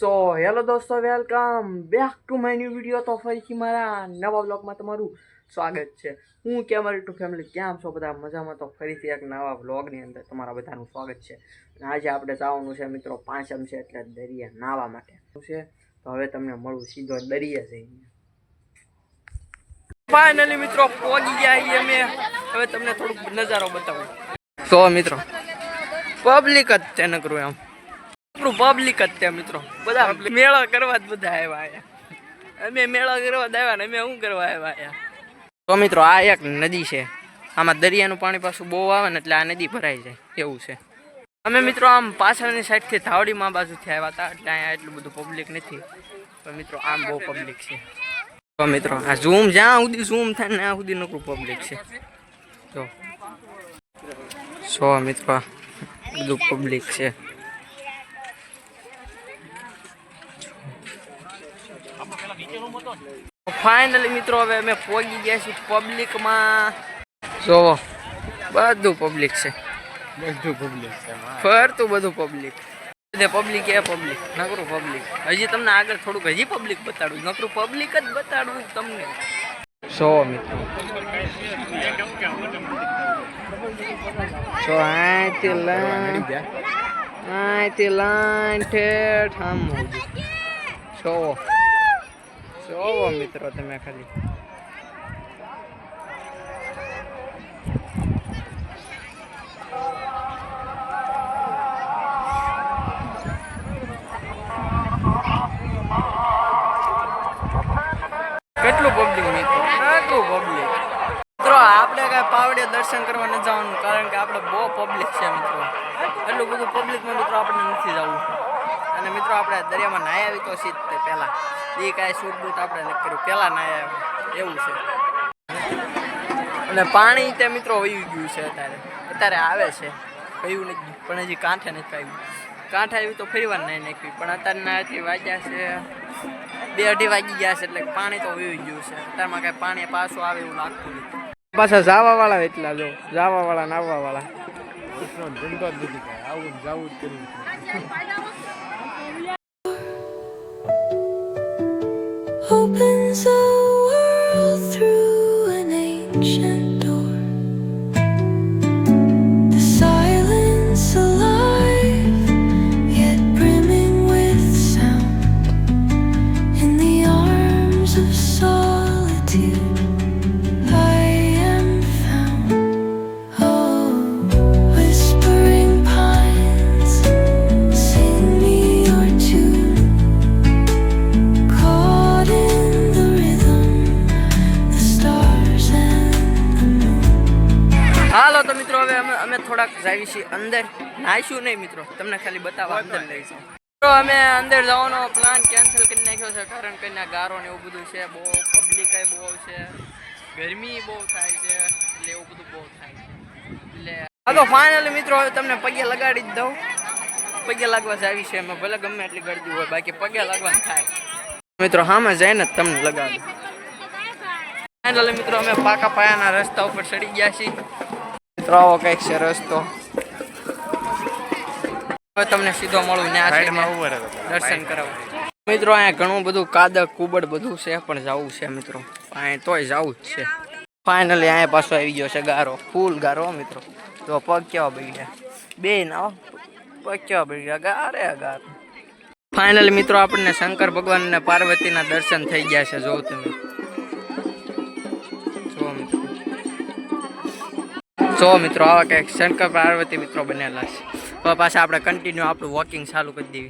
સો hello દોસ્તો welcome back to my new video તો ફરીથી મારા નવા બ્લોગમાં તમારું સ્વાગત છે. હું કે અમારી ટુ ફેમિલી કેમ છો બધા? મજામાં? તો ફરીથી એક નવા બ્લોગની અંદર તમારા બધાનું સ્વાગત છે. આજે આપણે જવાનું છે મિત્રો પાંચમ છે, એટલે દરિયા નાહવા માટે. શું છે? તો હવે તમને મળું સીધો દરિયા જઈને. ફાઇનલી મિત્રો પહોંચી ગયા અમે. હવે તમને થોડુંક નજારો બતાવું. સો મિત્રો પબ્લિક જ તેને કરું એમ. પબ્લિક જ તે મિત્રો. બધા મેળા કરવા જ બધા આવ્યા આયા અમે મેળા કરવા આવ્યા ને અમે શું કરવા આવ્યા આયા તો મિત્રો, આ એક નદી છે. આમાં દરિયાનું પાણી પાછું બહુ આવે ને એટલે આ નદી ભરાઈ જાય. એવું છે. અમે મિત્રો આમ પાછળની સાઈડથી ધાવડીમાં બાજુથી આવ્યા હતા એટલે અહીંયા એટલું બધું પબ્લિક નથી. પણ મિત્રો, આમ બહુ પબ્લિક છે. તો મિત્રો, આ ઝૂમ જ્યાં સુધી ઝૂમ થાય ને ત્યાં સુધી નકરું પબ્લિક છે. તો સો મિત્રો બધું પબ્લિક છે. ફાઇનલી મિત્રો હવે અમે પહોંચી ગયા છીએ પબ્લિકમાં જોવો બધું પબ્લિક છે. બધું પબ્લિક છે ફરતું બધું પબ્લિક પબ્લિક એ પબ્લિક નકરું પબ્લિક હજી તમને આગળ થોડુંક હજી પબ્લિક બતાડું. નકરું પબ્લિક જ બતાડું તમને. સો મિત્રો. સો આથી લાઈન આથી લાઈન ઠેઠ આમ જોવો જોવો મિત્રો તમે ખાલી. કેટલું પબ્લિક મિત્રો? પબ્લિક મિત્રો, આપણે કાંઈ પાવડે દર્શન કરવા ન જવાનું, કારણ કે આપણે બહુ પબ્લિક છે મિત્રો. એટલું બધું પબ્લિકમાં મિત્રો આપણે નથી જવું. અને મિત્રો, આપણે દરિયામાં નાહી આવી તો સીધ તે પહેલાં. એ કાંઈ શૂટ બૂટ આપણે નથી કર્યું. પહેલાં આવ્યા એવું છે. અને પાણી તે મિત્રો વહી ગયું છે અત્યારે. અત્યારે આવે છે. કયું નથી પણ હજી કાંઠે નથી આવ્યું. કાંઠે આવ્યું તો ફરી વાર નહીં નાખ્યું પણ અત્યારના હજી વાગ્યા છે. બે અઢી વાગી ગયા છે એટલે પાણી તો વહી ગયું છે. અત્યારમાં કાંઈ પાણી પાછું આવે એવું લાગતું નથી. પાછા જાવા વાળા એટલા જો. જાવા વાળા નાવા વાળા ધંધો જ નથી કાંઈ. આવું જવું જાવું જ opens up. થોડાક છીએ અંદર નાહીશું નહીં મિત્રો. તમને ખાલી બતાવવા અંદર લઈશું મિત્રો અમે અંદર જવાનો પ્લાન કેન્સલ કરી નાખ્યો છે કારણ કે ગારો ને એવું બધું છે બહુ પબ્લિક બહુ છે ગરમી બહુ થાય છે એટલે એવું બધું બહુ થાય છે. એટલે હા તો ફાઇનલી મિત્રો હવે તમને પગે લગાડી જ દઉં. પગે લાગવા આવી છે અમે ભલે ગમે એટલી ગરદી હોય બાકી પગે લાગવાનું થાય. મિત્રો હામે જઈને જ તમને લગાડું. ફાઇનલ મિત્રો અમે પાકા પાયાના રસ્તા ઉપર ચડી ગયા છીએ. મિત્રો આવો કંઈક છે રસ્તો હવે તમને સીધો મળું ત્યાં દર્શન કરાવું. મિત્રો અહીંયા ઘણું બધું કાદક કુબડ બધું છે પણ જવું છે મિત્રો. અહીંયા તોય જવું જ છે. ફાઇનલી અહીંયા પાછો આવી ગયો છે ગારો. ફૂલ ગારો મિત્રો. તો પગ કેવા બગી ગયા બે ના પગ કેવા બગી ગયા ગારે ગાર. ફાઇનલી મિત્રો આપણને શંકર ભગવાન અને પાર્વતીના દર્શન થઈ ગયા છે. જોઉં તમે. જો મિત્રો. જો મિત્રો, આવા કંઈક શંકર પાર્વતી મિત્રો બનેલા છે. તો પાછા આપણે કન્ટિન્યુ આપણું વોકિંગ ચાલુ કરી દેવી.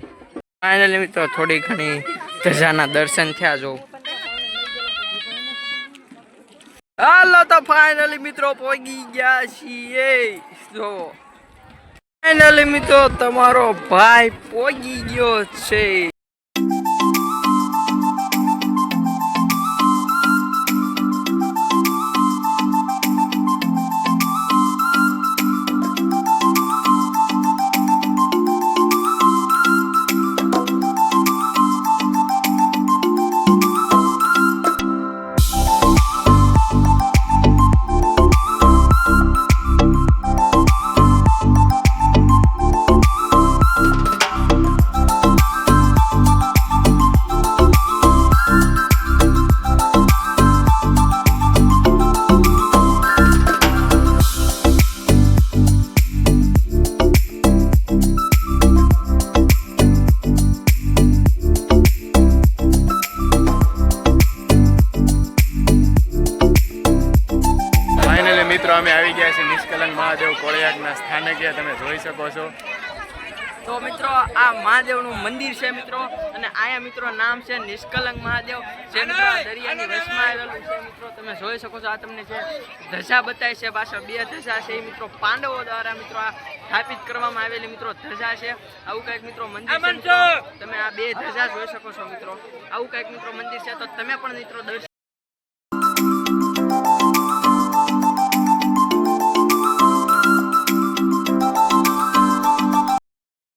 ફાઇનલી મિત્રો, થોડી ઘણી ધજાના દર્શન થયા જો. હાલો તો ફાઇનલી મિત્રો પહોંચી ગયા છીએ. જો. ફાઇનલી મિત્રો, તમારો ભાઈ પહોંચી ગયો છે. મિત્રો અમે આવી ગયા છીએ નિષ્કલંક મહાદેવ કોળિયાકના સ્થાનકે. તમે જોઈ શકો છો. આ મહાદેવનું મંદિર છે મિત્રો. અને આયા મિત્રો નામ છે નિષ્કલંક મહાદેવ. જે મિત્રો દરિયાની વચમાં આવેલું છે મિત્રો. તમે જોઈ શકો છો આ તમને છે ધજા બતાવી છે. પાછળ બે ધજા છે. એ મિત્રો પાંડવો દ્વારા મિત્રો આ સ્થાપિત કરવામાં આવેલી મિત્રો ધજા છે. આવું કંઈક મિત્રો મંદિર છે તમે આ બે ધજા જોઈ શકો છો મિત્રો. આવું કંઈક મિત્રો મંદિર છે તો તમે પણ મિત્રો દર્શન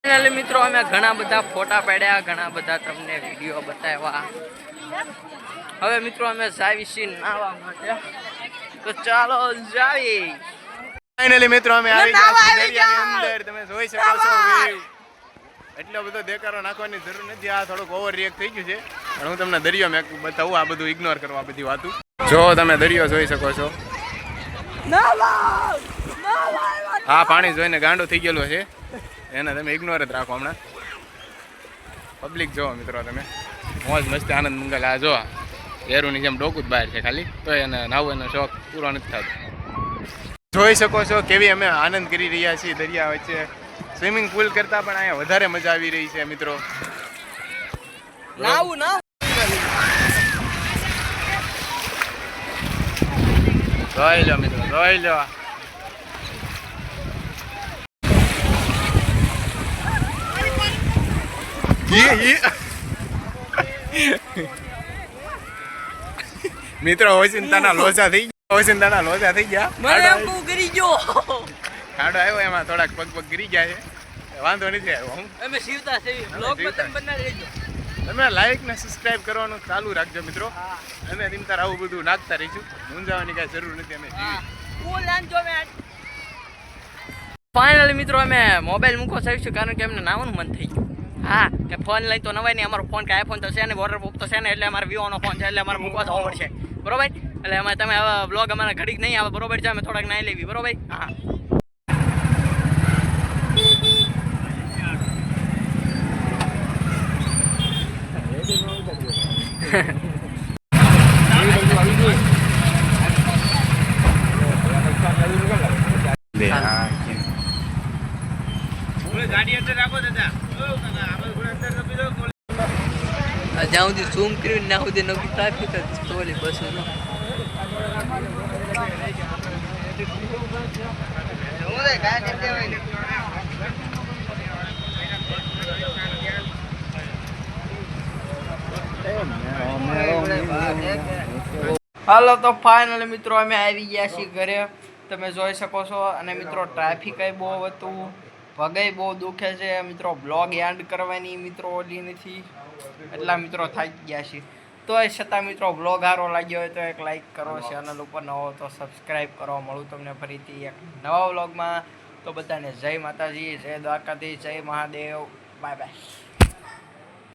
ફાઇનલી મિત્રો અમે ઘણા બધા ફોટા પાડ્યા ઘણા બધા તમને વીડિયો બતાવ્યા. હવે મિત્રો અમે જાવીશી નાવા માટે. તો ચાલો જાવી. ફાઇનલી મિત્રો અમે આવી ગયા દરિયાની અંદર. તમે જોઈ શકો છો view. એટલો બધો દેકારો નાખવાની જરૂર નથી. આ થોડુંક ઓવર રિએક્ટ થઈ ગયું છે. પણ હું તમને દરિયો મેં બતાવું આ બધું ઇગ્નોર કરવા બધી વાતું. જો તમે દરિયો જોઈ શકો છો. હા પાણી જોઈને ગાંડો થઈ ગયેલો છે. એને તમે ઇગ્નોર જ રાખો હમણાં. પબ્લિક જોવો મિત્રો તમે. મોજ મસ્તી આનંદ મંગલ. આ જો એરુની જેમ ડોકું જ બહાર છે ખાલી. તો એને નાહવાનો શોખ પૂરો નથી થતો. જોઈ શકો છો કેવી અમે આનંદ કરી રહ્યા છીએ દરિયા વચ્ચે. સ્વિમિંગ પુલ કરતાં પણ અહીંયા વધારે મજા આવી રહી છે મિત્રો. નાવું નાવું જોઈ લો મિત્રો જોઈ લો. મિત્રો ઓચિંતાના લોચા થઈ ગયા. ઓચિંતાના લોચા થઈ ગયા. મને એમ ગયો. ખાડો આવ્યો એમાં થોડાક પગ પગ ગરી ગયા છે. વાંધો નથી આવ્યો હું. અમે શિવતા છે બ્લોગ તમે લાઈક ને સબસ્ક્રાઇબ કરવાનું ચાલુ રાખજો મિત્રો. અમે રીમતાર આવું બધું નાખતા રહીશું. મૂંઝાવાની કાંઈ જરૂર નથી અમે ફાઇનલી મિત્રો અમે મોબાઈલ મૂકો શકીશું કારણ કે એમને નાવાનું મન થઈ ગયું. હા, કે ફોન લઈ તો નવાય નહીં અમારો ફોન કે આઈફોન તો છે ને વોટરપ્રૂફ તો છે ને એટલે અમારે વિવોનો ફોન છે, એટલે અમારે મૂકવા જવું પડશે. બરોબર? એટલે અમે તમે હવે બ્લોગ અમારા ઘડીક નહીં આવે, બરોબર? છે અમે થોડાક નાઈ લેવી, બરોબર? હા. જ્યાં સુધી ઝૂમ કર્યું ના સુધી નવી ટ્રાફિક જ ચોલી બસ હાલો તો ફાઇનલી મિત્રો અમે આવી ગયા છીએ ઘરે. તમે જોઈ શકો છો. અને મિત્રો ટ્રાફિક બહુ હતું. પગય બહુ દુખે છે મિત્રો. બ્લોગ એન્ડ કરવાની મિત્રો ઓલી નથી. એટલા મિત્રો થાકી ગયા છે તો એ છતાં મિત્રો બ્લોગ સારો લાગ્યો હોય તો એક લાઈક કરો ચેનલ ઉપર નવો તો સબસ્ક્રાઈબ કરો. મળું તમને ફરીથી એક નવા વ્લોગમાં તો બધાને જય માતાજી જય દ્વારકાધીશ જય મહાદેવ. Bye bye